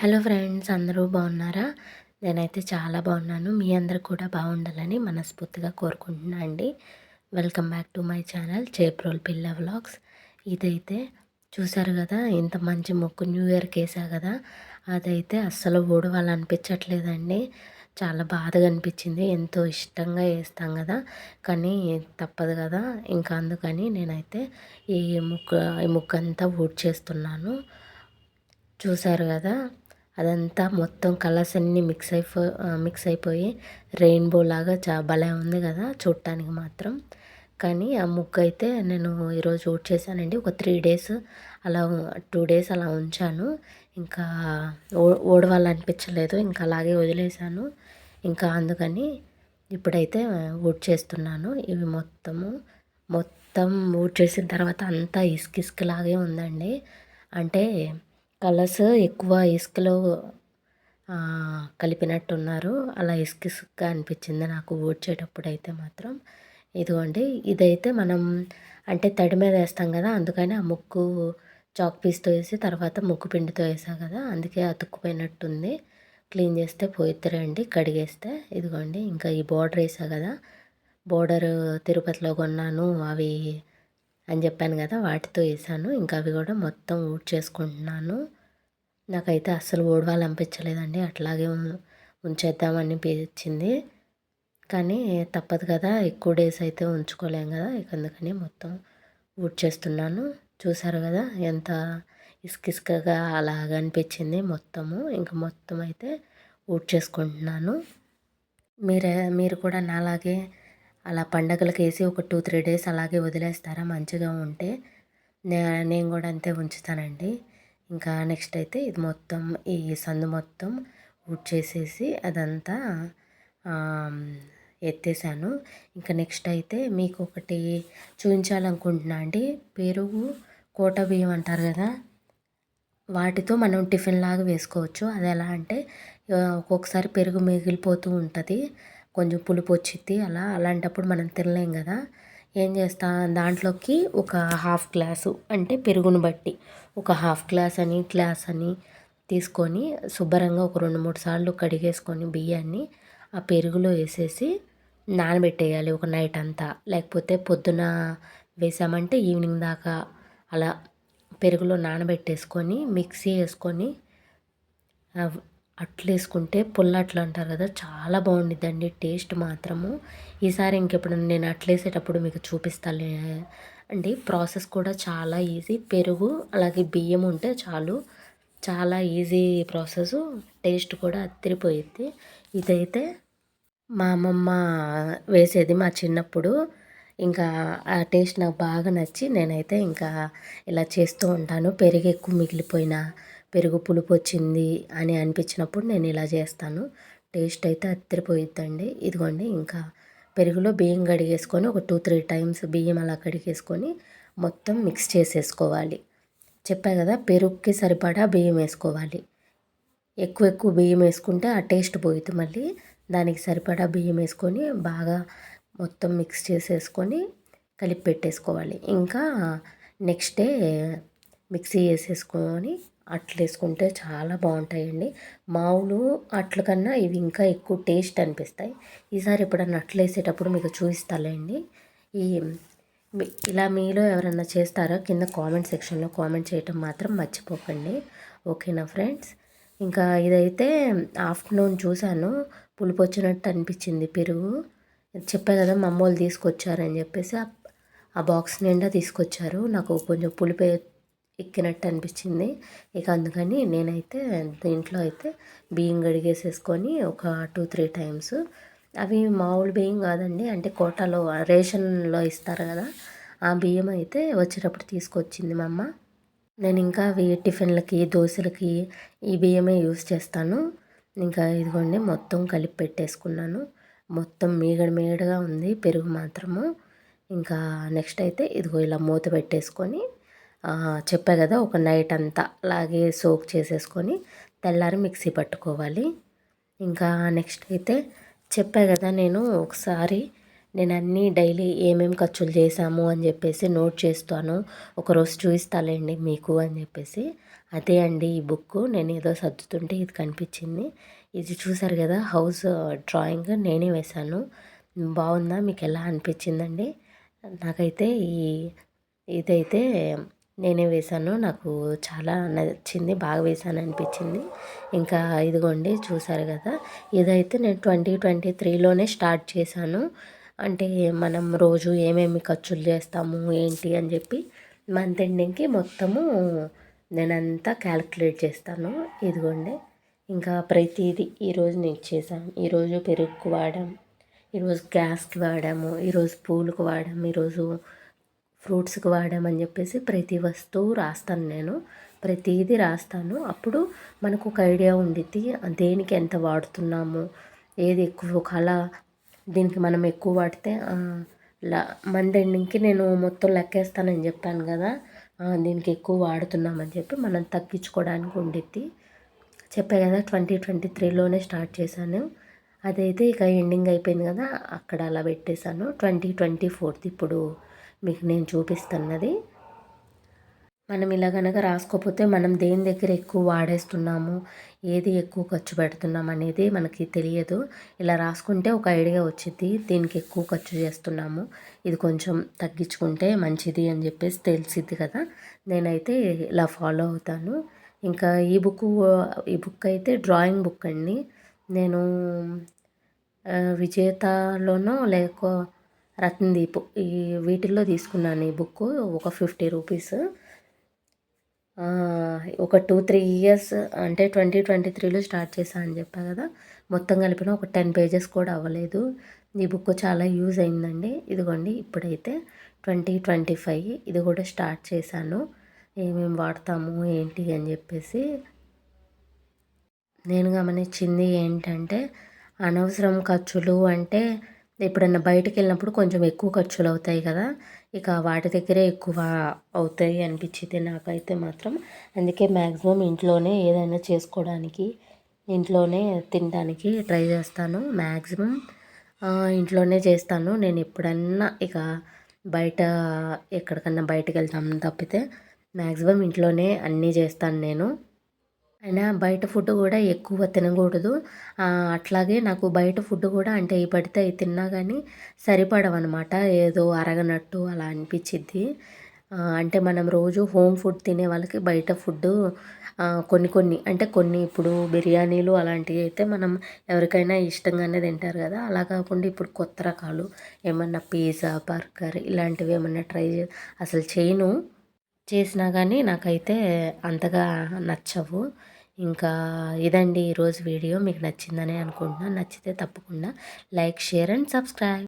Hello friends అందరూ బాగున్నారా? నేనైతే చాలా బాగున్నాను. మీ అందరు కూడా బాగుండాలని మనస్ఫూర్తిగా కోరుకుంటున్నా అండి. Welcome back to my channel Cheprol పిల్ల వ్లాగ్స్. ఇదైతే చూసారు కదా ఇంత మంచి మొక్కు న్యూ ఇయర్కి వేసా కదా? అదైతే అస్సలు ఊడవాలనిపించట్లేదండి. చాలా బాధగా అనిపించింది. ఎంతో ఇష్టంగా వేస్తాం కదా కానీ తప్పదు కదా. ఇంకా అందుకని నేనైతే ఈ ముక్క ఈ ముక్క అంతా ఊడ్చేస్తున్నాను. చూసారు కదా అదంతా మొత్తం కలర్స్ అన్నీ మిక్స్ అయిపో మిక్స్ అయిపోయి రెయిన్బో లాగా చా భలే ఉంది కదా చూడటానికి మాత్రం. కానీ ఆ ముగ్గు అయితే నేను ఈరోజు ఊట్ చేశానండి. ఒక త్రీ డేస్ అలా టూ డేస్ అలా ఉంచాను. ఇంకా ఓడవాలనిపించలేదు. ఇంకా అలాగే వదిలేశాను. ఇంకా అందుకని ఇప్పుడైతే ఊట్ చేస్తున్నాను. ఇవి మొత్తము మొత్తం ఊట్ చేసిన తర్వాత అంతా ఇసుక ఇసుకలాగే ఉందండి. అంటే కలర్స్ ఎక్కువ ఇసుకలో కలిపినట్టున్నారు. అలా ఇసుక ఇసుకగా అనిపించింది నాకు ఊడ్చేటప్పుడు అయితే మాత్రం. ఇదిగోండి ఇదైతే మనం అంటే తడి మీద వేస్తాం కదా అందుకని ఆ ముక్కు చాక్ పీస్తో వేసి తర్వాత ముక్కు పిండితో వేసా కదా అందుకే అతుక్కుపోయినట్టుంది. క్లీన్ చేస్తే పోయిద్దరండి కడిగేస్తే. ఇదిగోండి ఇంకా ఈ బోర్డర్ వేసా కదా బోర్డర్ తిరుపతిలో కొన్నాను అవి అని చెప్పాను కదా వాటితో వేసాను. ఇంకా అవి కూడా మొత్తం ఊడ్ చేసుకుంటున్నాను. నాకైతే అస్సలు ఓడవాలనిపించలేదండి అట్లాగే ఉంచేద్దామని అనిపించింది కానీ తప్పదు కదా ఎక్కువ డేస్ అయితే ఉంచుకోలేం కదా ఇక అందుకని మొత్తం ఊడ్ చేస్తున్నాను. చూసారు కదా ఎంత ఇసుకిసుకగా అలాగ అనిపించింది మొత్తము. ఇంకా మొత్తం అయితే ఊడ్ చేసుకుంటున్నాను. మీరే మీరు కూడా నాలాగే అలా పండగలకు వేసి ఒక టూ త్రీ డేస్ అలాగే వదిలేస్తారా? మంచిగా ఉంటే నేను కూడా అంతే ఉంచుతానండి. ఇంకా నెక్స్ట్ అయితే ఇది మొత్తం ఈ సందు మొత్తం చేసేసి అదంతా ఎత్తేసాను. ఇంకా నెక్స్ట్ అయితే మీకు ఒకటి చూపించాలనుకుంటున్నా అండి. పెరుగు కోట బియ్యం అంటారు కదా? వాటితో మనం టిఫిన్ లాగా వేసుకోవచ్చు. అది ఎలా అంటే ఒక్కొక్కసారి పెరుగు మిగిలిపోతూ ఉంటుంది. కొంచెం పులుపు వచ్చిద్ది అలా. అలాంటప్పుడు మనం తినలేం కదా. ఏం చేస్తా? దాంట్లోకి ఒక హాఫ్ గ్లాసు అంటే పెరుగును బట్టి ఒక హాఫ్ గ్లాస్ అని గ్లాస్ అని తీసుకొని శుభ్రంగా ఒక రెండు మూడు సార్లు కడిగేసుకొని బియ్యాన్ని ఆ పెరుగులో వేసేసి నానబెట్టేయాలి ఒక నైట్ అంతా. లేకపోతే పొద్దున వేసామంటే ఈవినింగ్ దాకా అలా పెరుగులో నానబెట్టేసుకొని మిక్సీ వేసుకొని అట్లు వేసుకుంటే పుల్లట్లు అంటారు కదా చాలా బాగుండిద్దండి టేస్ట్ మాత్రము. ఈసారి ఇంకెప్పుడు నేను అట్లు వేసేటప్పుడు మీకు చూపిస్తాను అండి. ప్రాసెస్ కూడా చాలా ఈజీ పెరుగు అలాగే బియ్యం ఉంటే చాలు చాలా ఈజీ ప్రాసెస్ టేస్ట్ కూడా అత్తిరిపోయిద్ది. ఇదైతే మా అమ్మమ్మ వేసేది మా చిన్నప్పుడు. ఇంకా ఆ టేస్ట్ నాకు బాగా నచ్చి నేనైతే ఇంకా ఇలా చేస్తూ ఉంటాను. పెరుగు ఎక్కువ మిగిలిపోయినా పెరుగు పులుపు వచ్చింది అని అనిపించినప్పుడు నేను ఇలా చేస్తాను. టేస్ట్ అయితే అత్తిరిపోయిద్దండి. ఇదిగోండి ఇంకా పెరుగులో బియ్యం కడిగేసుకొని ఒక టూ త్రీ టైమ్స్ బియ్యం అలా కడిగేసుకొని మొత్తం మిక్స్ చేసేసుకోవాలి. చెప్పా కదా పెరుగుకి సరిపడా బియ్యం వేసుకోవాలి. ఎక్కువ ఎక్కువ బియ్యం వేసుకుంటే ఆ టేస్ట్ పోయిద్ది మళ్ళీ. దానికి సరిపడా బియ్యం వేసుకొని బాగా మొత్తం మిక్స్ చేసేసుకొని కలిపి పెట్టేసుకోవాలి. ఇంకా నెక్స్ట్ డే మిక్సీ వేసేసుకొని అట్లు వేసుకుంటే చాలా బాగుంటాయండి. మామూలు అట్ల కన్నా ఇవి ఇంకా ఎక్కువ టేస్ట్ అనిపిస్తాయి. ఈసారి ఎప్పుడన్నా అట్లు వేసేటప్పుడు మీకు చూపిస్తాలేండి. ఈ ఇలా మీలో ఎవరన్నా చేస్తారా? కింద కామెంట్ సెక్షన్లో కామెంట్ చేయటం మాత్రం మర్చిపోకండి. ఓకేనా ఫ్రెండ్స్? ఇంకా ఇదైతే ఆఫ్టర్నూన్ చూశాను. పులుపు వచ్చినట్టు అనిపించింది పెరుగు. చెప్పా కదా మా అమ్మ వాళ్ళు తీసుకొచ్చారని చెప్పేసి ఆ బాక్స్ నిండా తీసుకొచ్చారు. నాకు కొంచెం పులిపే ఎక్కినట్టు అనిపించింది. ఇక అందుకని నేనైతే దీంట్లో అయితే బియ్యం కడిగేసేసుకొని ఒక టూ త్రీ టైమ్స్ అవి మామూలు బియ్యం కాదండి అంటే కోటాలో రేషన్లో ఇస్తారు కదా ఆ బియ్యం అయితే వచ్చేటప్పుడు తీసుకొచ్చింది మా అమ్మ. నేను ఇంకా అవి టిఫిన్లకి దోశలకి ఈ బియ్యమే యూస్ చేస్తాను. ఇంకా ఇదిగోండి మొత్తం కలిపి పెట్టేసుకున్నాను. మొత్తం మీగడ మీగడగా ఉంది పెరుగు మాత్రము. ఇంకా నెక్స్ట్ అయితే ఇదిగో ఇలా మూత పెట్టేసుకొని చెప్పా కదా ఒక నైట్ అంతా అలాగే సోక్ చేసేసుకొని తెల్లారి మిక్సీ పట్టుకోవాలి. ఇంకా నెక్స్ట్ అయితే చెప్పా కదా నేను ఒకసారి నేను అన్నీ డైలీ ఏమేమి ఖర్చులు చేశాము అని చెప్పేసి నోట్ చేస్తాను. ఒకరోజు చూపిస్తాలేండి మీకు అని చెప్పేసి. అదే అండి ఈ బుక్ నేను ఏదో సర్దుతుంటే ఇది కనిపించింది. ఇది చూసారు కదా హౌస్ డ్రాయింగ్ నేనే వేశాను. బాగుందా? మీకు ఎలా అనిపించిందండి? నాకైతే ఈ ఇదైతే నేనే వేశాను. నాకు చాలా నచ్చింది బాగా వేశాను అనిపించింది ఇంకా ఇదిగోండి చూసారు కదా. ఇదైతే నేను ట్వంటీ ట్వంటీ త్రీలోనే స్టార్ట్ చేశాను. అంటే మనం రోజు ఏమేమి ఖర్చులు చేస్తాము ఏంటి అని చెప్పి మంత్ ఎండింగ్కి మొత్తము నేనంతా క్యాలిక్యులేట్ చేస్తాను. ఇదిగోండి ఇంకా ప్రతిదీ ఈరోజు నేను చేశాను. ఈరోజు పెరుగుకు వాడాం ఈరోజు గ్యాస్కి వాడాము ఈరోజు పూలకు వాడాము ఈరోజు ఫ్రూట్స్కి వాడామని చెప్పేసి ప్రతి వస్తువు రాస్తాను నేను. ప్రతిదీ రాస్తాను. అప్పుడు మనకు ఒక ఐడియా ఉండిద్ది దేనికి ఎంత వాడుతున్నాము ఏది ఎక్కువ కళ దీనికి మనం ఎక్కువ వాడితే మంత్ ఎండింగ్కి నేను మొత్తం లెక్కేస్తానని చెప్పాను కదా దీనికి ఎక్కువ వాడుతున్నామని చెప్పి మనం తగ్గించుకోవడానికి ఉండిద్ది. చెప్పే కదా ట్వంటీ ట్వంటీ త్రీలోనే స్టార్ట్ చేశాను. అదైతే ఇక ఎండింగ్ అయిపోయింది కదా అక్కడ అలా పెట్టేశాను. ట్వంటీ ట్వంటీ ఫోర్త్ ఇప్పుడు మీకు నేను చూపిస్తున్నది. మనం ఇలా కనుక రాసుకోకపోతే మనం దేని దగ్గర ఎక్కువ వాడేస్తున్నాము ఏది ఎక్కువ ఖర్చు పెడుతున్నాం అనేది మనకి తెలియదు. ఇలా రాసుకుంటే ఒక ఐడియా వచ్చింది దీనికి ఎక్కువ ఖర్చు చేస్తున్నాము ఇది కొంచెం తగ్గించుకుంటే మంచిది అని చెప్పేసి తెలిసిద్ది కదా. నేనైతే ఇలా ఫాలో అవుతాను. ఇంకా ఈ బుక్ ఈ బుక్ అయితే డ్రాయింగ్ బుక్ అండి. నేను విజేతలోనో లేక రత్నదీప్. ఈ వీటిల్లో తీసుకున్నాను ఈ బుక్ ఒక ఫిఫ్టీ రూపీస్. ఒక టూ త్రీ ఇయర్స్ అంటే ట్వంటీ ట్వంటీ త్రీలో స్టార్ట్ చేశాను అని చెప్పా కదా. మొత్తం కలిపిన ఒక టెన్ పేజెస్ కూడా అవ్వలేదు. ఈ బుక్ చాలా యూజ్ అయిందండి. ఇదిగోండి ఇప్పుడైతే ట్వంటీ ట్వంటీ ఫైవ్ ఇది కూడా స్టార్ట్ చేశాను. ఏమేమి వాడతాము ఏంటి అని చెప్పేసి. నేను గమనించింది ఏంటంటే అనవసరం ఖర్చులు అంటే ఎప్పుడన్నా బయటకు వెళ్ళినప్పుడు కొంచెం ఎక్కువ ఖర్చులు అవుతాయి కదా ఇక వాటి దగ్గరే ఎక్కువ అవుతాయి అనిపించింది నాకైతే మాత్రం. అందుకే మ్యాక్సిమం ఇంట్లోనే ఏదైనా చేసుకోవడానికి ఇంట్లోనే తినడానికి ట్రై చేస్తాను. మ్యాక్సిమం ఇంట్లోనే చేస్తాను. నేను ఎప్పుడన్నా ఇక బయట ఎక్కడికన్నా బయటకు వెళ్తాం తప్పితే మ్యాక్సిమం ఇంట్లోనే అన్నీ చేస్తాను నేను. అయినా బయట ఫుడ్ కూడా ఎక్కువ తినకూడదు. అట్లాగే నాకు బయట ఫుడ్ కూడా అంటే ఈ పడితే అవి తిన్నా కానీ సరిపడవన్నమాట ఏదో అరగనట్టు అలా అనిపించిద్ది అంటే మనం రోజు హోమ్ ఫుడ్ తినే వాళ్ళకి బయట ఫుడ్ కొన్ని కొన్ని అంటే కొన్ని ఇప్పుడు బిర్యానీలు అలాంటివి అయితే మనం ఎవరికైనా ఇష్టంగానే తింటారు కదా. అలా కాకుండా ఇప్పుడు కొత్త రకాలు ఏమన్నా పిజ్జా బర్గర్ ఇలాంటివి ఏమన్నా ట్రై అసలు చేయను. చేసినా కానీ నాకైతే అంతగా నచ్చవు. ఇంకా ఇదండి ఈరోజు వీడియో. మీకు నచ్చిందని అనుకుంటున్నాను నచ్చితే తప్పకుండా లైక్ షేర్ అండ్ సబ్స్క్రైబ్.